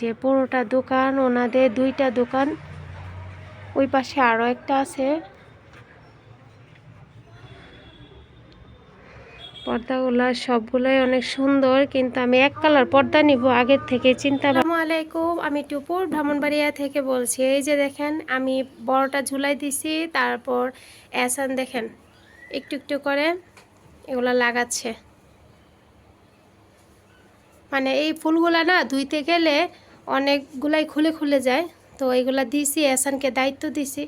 যে পুরোটা দোকান, ওনাদের দুইটা দোকান। ওই পাশে আরও একটা আছে। পর্দাগুলো সবগুলোই অনেক সুন্দর, কিন্তু আমি এক কালার পর্দা নিব আগের থেকে চিন্তা আলাইকুম, আমি টুপুর ব্রাহ্মণবাড়িয়া থেকে বলছি। এই যে দেখেন, আমি বড়টা ঝুলাই দিছি, তারপর এসান দেখেন, একটু একটু করে এগুলো লাগাচ্ছে। মানে এই ফুলগুলা না, ধুইতে গেলে অনেকগুলাই খুলে খুলে যায়। তো এইগুলা দিছি এসানকে দায়িত্ব দিছি।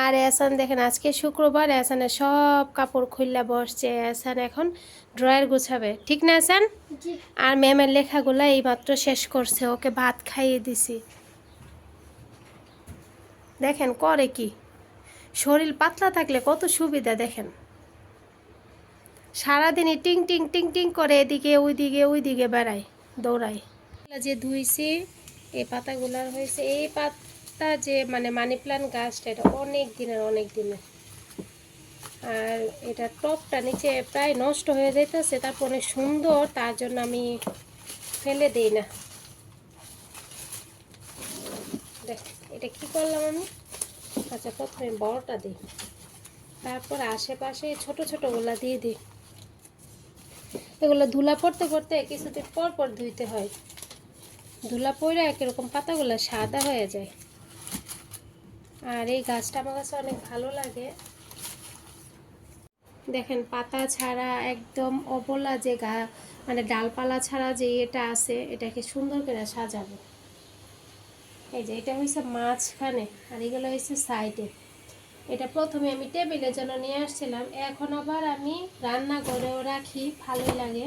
আর এসান দেখেন আজকে শুক্রবার এসানের সব কাপড় খুললা বসছে। এসান এখন ড্রয়ার গুছাবে। ঠিক না এসান আর ম্যামের লেখাগুলা এইমাত্র শেষ করছে ওকে ভাত খাইয়ে দিছি। দেখেন করে কি? শরীর পাতলা থাকলে কত সুবিধা দেখেন। সারাদিনই টিং টিং টিং টিং করে এদিকে ওইদিকে ওইদিকে বেড়ায় দৌড়ায়। যে ধুইছি এই পাতাগুলার হয়েছে। এই পাতা যে মানে মানি প্লান্ট গাছটা, এটা অনেক দিনের অনেক দিনের। আর এটা টপটা নিচে প্রায় নষ্ট হয়ে যাইতেছে, তারপর অনেক সুন্দর, তার জন্য আমি ফেলে দিই না। দেখ, এটা কি করলাম আমি? আচ্ছা প্রথমে বড়টা দিই। তারপর আশেপাশে ছোট ছোটগুলা দিয়ে দিই। এগুলো ধুলা পড়তে পড়তে কিছুদিন পর পর ধুইতে হয়। ধুলা পড়ে একরকম পাতাগুলো, সাদা হয়ে যায়। আর এই গাছটা আমার কাছে অনেক ভালো লাগে। দেখেন, পাতা ছাড়া একদম অবলা যে গা মানে ডালপালা ছাড়া যে এটা আছে, এটাকে সুন্দর করে সাজাবো। এই যে, এটা হয়েছে মাঝখানে, আর এগুলো হয়েছে সাইডে। এটা প্রথমে আমি টেবিলের জন্য নিয়ে আসছিলাম। এখন আবার আমি রান্না করেও রাখি, ভালোই লাগে।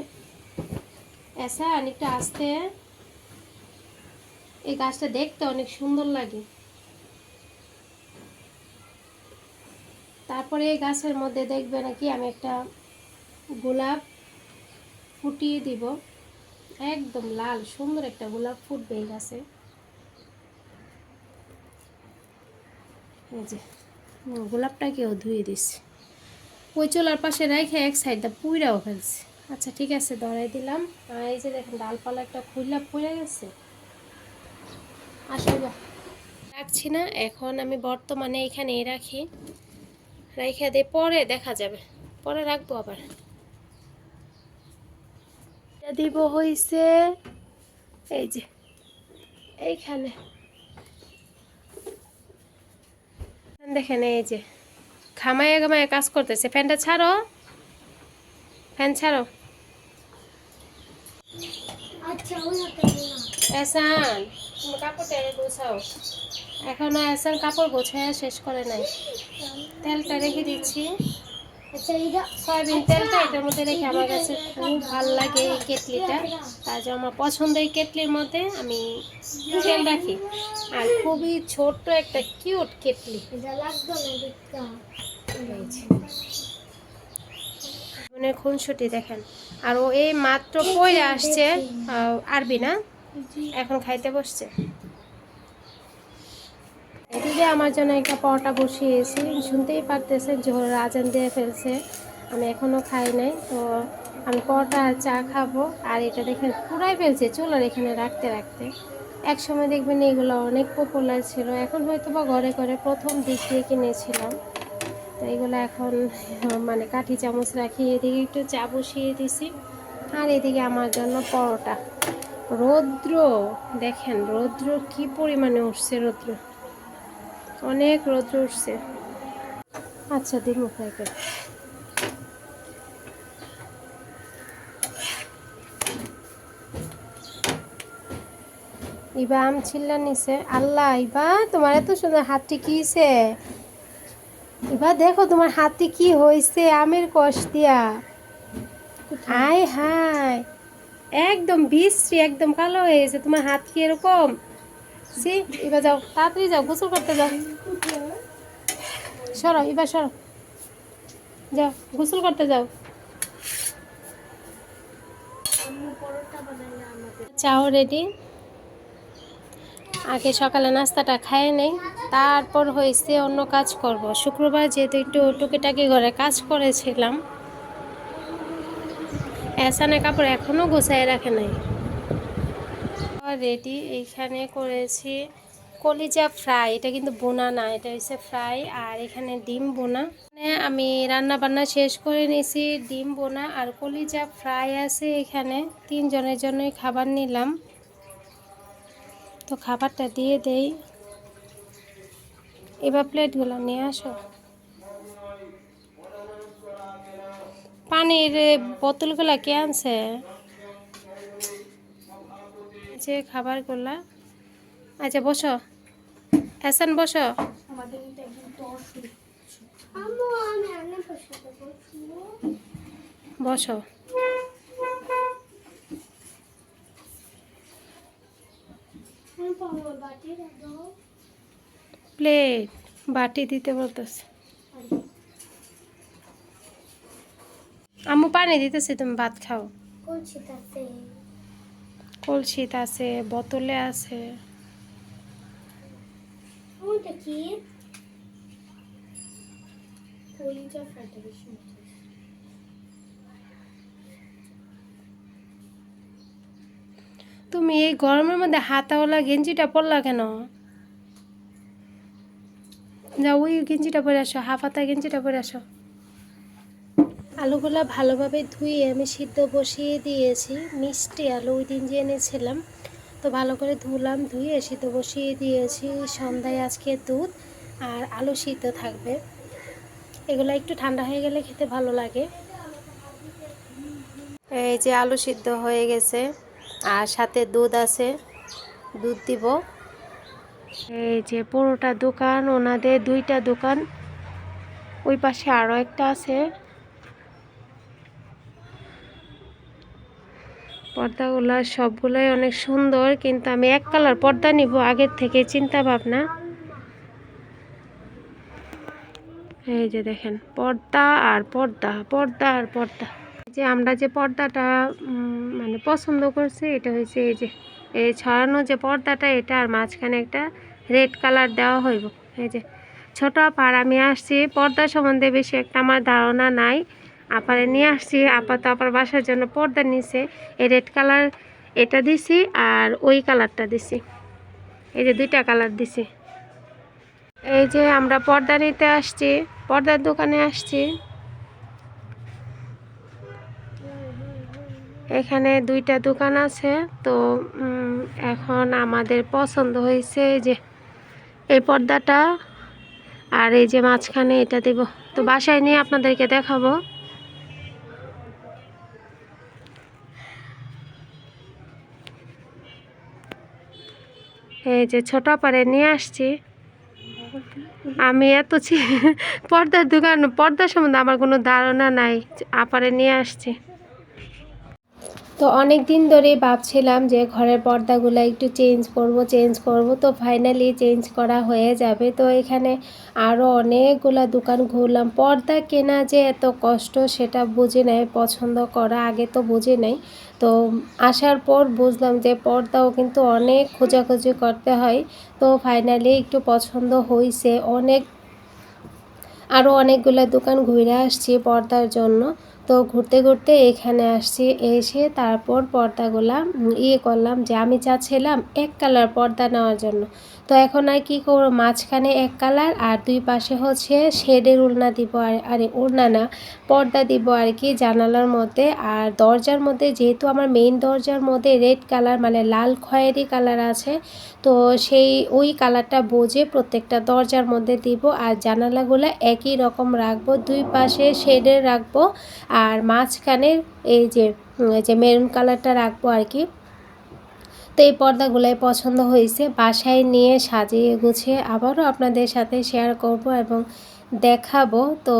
এসা অনেকটা আসতে এই গাছটা দেখতে অনেক সুন্দর লাগে। তারপরে এই গাছের মধ্যে দেখবে নাকি আমি একটা গোলাপ ফুটিয়ে দিব। একদম লাল, সুন্দর একটা গোলাপ ফুটবে এই গাছে। এই যে গোলাপটাকেও ধুয়ে দিছি ওই চোলার পাশে রেখে এক সাইডটা পুইরাও ফেলছে। আচ্ছা ঠিক আছে, ধরাই দিলাম। এই যে দেখেন, ডালপালা একটা খুললা পড়ে গেছে। রাখছি না, এখন আমি বর্তমানে এখানে রাখি। রেখে দিয়ে পরে দেখা যাবে। পরে রাখব আবার। দিব হইছে, এই যে, এইখানে। দেখেন এই যে খামায় গামায় কাজ করতেছে। ফ্যানটা ছাড়ো। ফ্যান ছাড়ো। এসান তুমি কাপড়টা এখনও এসান কাপড় গোছায় শেষ করে নাই। তেলটা রেখে দিচ্ছি। সয়াবিন তেলটা এটার মধ্যে রেখে আমার কাছে খুব ভালো লাগে এই কেটলিটা। তার জন্য আমার পছন্দ এই কেটলির মধ্যে আমি তেল রাখি। আর খুবই ছোট্ট একটা কিউট কেটলি। মনে খুনসুটি দেখেন। আর ও এই মাত্র পড়ে আসছে আরবি না? এখন খাইতে বসছে। এদিকে আমার জন্য একটা পরোটা বসিয়েছি, শুনতেই পারতেছে জোহর আজান দিয়ে ফেলছে। আমি এখনও খাই নাই, তো আমি পরোটা আর চা খাব। আর এটা দেখেন, পুরাই ফেলছে, চুলার এখানে রাখতে রাখতে। এক সময় দেখবেন এগুলো অনেক পপুলার ছিল, এখন হয়তো বা ঘরে ঘরে প্রথম দিক দিয়ে কিনেছিলাম। তো এগুলো এখন মানে কাঠি চামচ রাখি, এদিকে একটু চা বসিয়ে দিছি। আর এদিকে আমার জন্য পরোটা। রৌদ্র দেখেন রৌদ্র কি পরিমাণে উঠছে রৌদ্র? অনেক রৌদ্র উঠছে। আচ্ছা দিন ফ্রাই করে ইবা আম ছিল্লা নিছে আল্লাহ ইবা তোমার এত সুন্দর হাতটি কিছে এবার দেখো তোমার হাতে কি হয়েছে আমের কষ দিয়া। আয় হায়। একদম বিশ্রী, একদম কালো হয়ে গেছে। তোমার হাত কি এরকম? সি, এবার যাও, তাড়াতাড়ি যাও, গোসল করতে যাও। সরো, এবার সরো। যাও, গোসল করতে যাও। চাও রেডি আগে সকালে নাস্তাটা খায় নেই, তারপর হয়েছে অন্য কাজ করব। শুক্রবার যেহেতু একটু টুকিটাকি ঘরে কাজ করেছিলাম এসানে কাপড় এখনও গোছায় রাখে নাই। রেডি এইখানে করেছি কলিজা ফ্রাই। এটা কিন্তু বোনা না, এটা হচ্ছে ফ্রাই আর এখানে ডিম বোনা। আমি রান্না বান্না শেষ করে নিয়েছি, ডিম বোনা আর কলিজা ফ্রাই আছে এখানে। তিনজনের জন্যই খাবার নিলাম। তো খাবারটা দিয়ে দেই। এবার প্লেটগুলো নিয়ে আসো। পানির বোতলগুলো কে আনছে? যে খাবারগুলা। আচ্ছা বসো। হাসান বসো। বসে। প্লেট বাটি দিতে বলতেছে। আম্মু পানি দিতেছি তুমি ভাত খাও। কলসিত আছে। বোতলে আছে। তুমি এই গরমের মধ্যে হাতাওয়ালা গেঞ্জিটা পরলা কেন? যা ওই গেঞ্জিটা পরে আসো হাফ হাতা গেঞ্জিটা পরে আসো। আলুগুলা ভালোভাবে ধুয়ে আমি সিদ্ধ বসিয়ে দিয়েছি, মিষ্টি আলু ওই দিন যে এনেছিলাম। তো ভালো করে ধুলাম, ধুয়ে সিদ্ধ বসিয়ে দিয়েছি, সন্ধ্যায় আজকে দুধ আর আলু সিদ্ধ থাকবে। এগুলো একটু ঠান্ডা হয়ে গেলে খেতে ভালো লাগে। এই যে আলু সিদ্ধ হয়ে গেছে আর সাথে দুধ আছে, দুধ দিব। এই যে পুরোটা দোকান, ওনাদের দুইটা দোকান, ওই পাশে আরও একটা আছে। পর্দাগুলো সবগুলোই অনেক সুন্দর, কিন্তু আমি এক কালার পর্দা নিব আগের থেকে, চিন্তা ভাবনা। এই যে দেখেন, পর্দা আর পর্দা পর্দা আর পর্দা। এই যে আমরা যে পর্দাটা মানে পছন্দ করছি, এটা হয়েছে এই যে, এই ছড়ানো যে পর্দাটা, এটা আর মাঝখানে একটা রেড কালার দেওয়া হইব। এই যে, ছোট আপার আমি আসছি, পর্দা সম্বন্ধে বেশি একটা আমার ধারণা নাই। আপারে নিয়ে আসছি। আপাতত আপার বাসার জন্য পর্দা নিছে। এই রেড কালার এটা দিছি আর ওই কালারটা দিছি। এই যে দুইটা কালার দিছি। এই যে আমরা পর্দা নিতে আসছি, পর্দার দোকানে আসছি। এখানে দুইটা দোকান আছে। তো এখন আমাদের পছন্দ হয়েছে এই যে, এই পর্দাটা। আর এই যে মাঝখানে এটা দেব। তো বাসায় নিয়ে আপনাদেরকে দেখাবো। এই যে ছোট পারে নিয়ে আসছি। আমি এত পর্দার দোকান পর্দার সম্বন্ধে আমার কোনো ধারণা নাই আপারে নিয়ে আসছি। তো অনেক দিন ধরেই ভাবছিলাম যে ঘরের পর্দাগুলো একটু চেঞ্জ করব চেঞ্জ করব। তো ফাইনালি চেঞ্জ করা হয়ে যাবে। তো এখানে আরও অনেকগুলো দোকান ঘুরলাম। পর্দা কেনা যে এত কষ্ট সেটা বুঝে নাই, পছন্দ করা আগে তো বুঝে নাই। তো আসার পর বুঝলাম যে পর্দাও কিন্তু অনেক খোঁজাখুঁজি করতে হয়। তো ফাইনালি একটু পছন্দ হয়েছে অনেক আরও অনেকগুলো দোকান ঘুরে আসছি পর্দার জন্য। তো ঘুরতে ঘুরতে এখানে আসছি, এসে তারপর পর্দাগুলা ইয়ে করলাম যে আমি চাচ্ছিলাম এক কালার পর্দা নেওয়ার জন্য। তো এখন আর কি করব? মাঝখানে এক কালার আর দুই পাশে হচ্ছে শেডের উলনা দিব আর, আরে উলনা না, পর্দা দিব আর কি জানালার মধ্যে। আর দরজার মধ্যে যেহেতু আমার মেইন দরজার মধ্যে রেড কালার মানে লাল খয়েরি কালার আছে, তো সেই ওই কালারটা বোঝে প্রত্যেকটা দরজার মধ্যে দিব আর জানালাগুলো একই রকম রাখব। দুই পাশে শেডের রাখব আর মাঝখানে এই যে যে মেরুন কালারটা রাখব আর কি। তো এই পর্দাগুলোই পছন্দ হয়েছে। বাসায় নিয়ে সাজিয়ে গুছিয়ে আবারও আপনাদের সাথে শেয়ার করব এবং দেখাবো। তো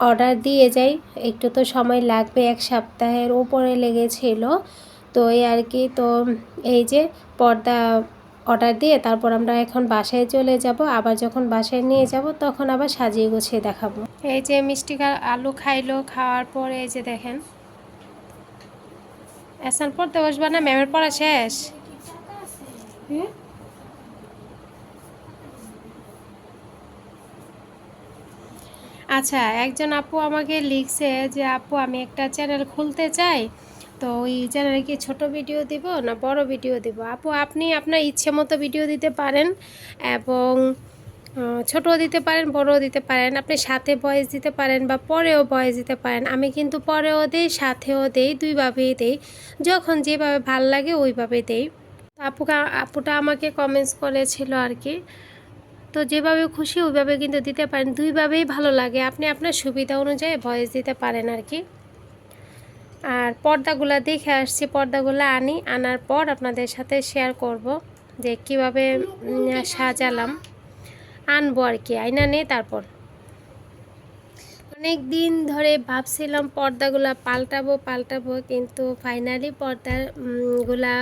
অর্ডার দিয়ে যাই। একটু তো সময় লাগবে, এক সপ্তাহের উপরে লেগেছিল। তো এই আর কি, তো এই যে পর্দা অর্ডার দিয়ে তারপর আমরা এখন বাসায় চলে যাব। আবার যখন বাসায় নিয়ে যাব, তখন আবার সাজিয়ে গুছিয়ে দেখাবো। এই যে মিষ্টি আলু খাইলো, খাওয়ার পরে এই যে দেখেন। এসান পড়তে বসবা না, ম্যামের পড়া শেষ? আচ্ছা একজন আপু আমাকে লিখছে যে, আপু, আমি একটা চ্যানেল খুলতে চাই। তো এই চ্যানেলে কি ছোট ভিডিও দিব না বড় ভিডিও দিব? আপু, আপনি আপনার ইচ্ছে মতো ভিডিও দিতে পারেন এবং ছোটও দিতে পারেন, বড়ও দিতে পারেন। আপনি সাথে ভয়েস দিতে পারেন বা পরেও ভয়েস দিতে পারেন। আমি কিন্তু পরেও দেই, সাথেও দেই, দুইভাবেই দেই। যখন যেভাবে ভালো লাগে ওইভাবে দেই। আপুকা, আপুটা আমাকে কমেন্টস করেছিল আর কি। তো যেভাবে খুশি ওইভাবে কিন্তু দিতে পারেন। দুইভাবেই ভালো লাগে। আপনি আপনার সুবিধা অনুযায়ী ভয়েস দিতে পারেন আর কি। আর পর্দাগুলা দেখে আসছি, পর্দাগুলো আনি, আনার পর আপনাদের সাথে শেয়ার করব যে কীভাবে সাজালাম। আনব আর কি, আয়না নেই তারপর। অনেক দিন ধরে ভাবছিলাম পর্দাগুলো পাল্টাবো পাল্টাবো কিন্তু ফাইনালি পর্দা উম, গুলা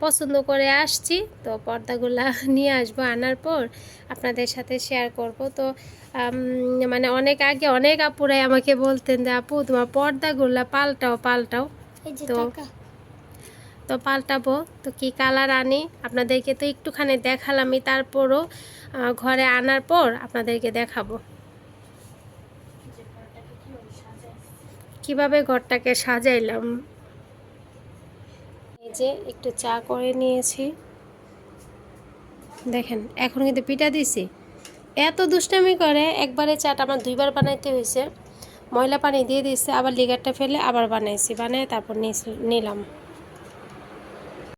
পছন্দ করে আসছি। তো পর্দাগুলা নিয়ে আসব আনার পর আপনাদের সাথে শেয়ার করব। তো মানে অনেক আগে অনেক আপুরাই আমাকে বলতেন যে আপু তোমার পর্দাগুলা পাল্টাও পাল্টাও। তো- তো পাল্টাবো। তো কি কালার আনি? আপনাদেরকে তো একটুখানি দেখালামই। তারপরও ঘরে আনার পর আপনাদেরকে দেখাবো। কীভাবে ঘরটাকে সাজাইলাম? এই যে একটু চা করে নিয়েছি। দেখেন, এখন কিন্তু পিঠা দিছি এত দুষ্টামি করে একবারে চাটা আমার দুইবার বানাইতে হয়েছে। ময়লা পানি দিয়ে দিয়েছে, আবার লিগারটা ফেলে আবার বানাইছি, বানিয়ে তারপর নিলাম।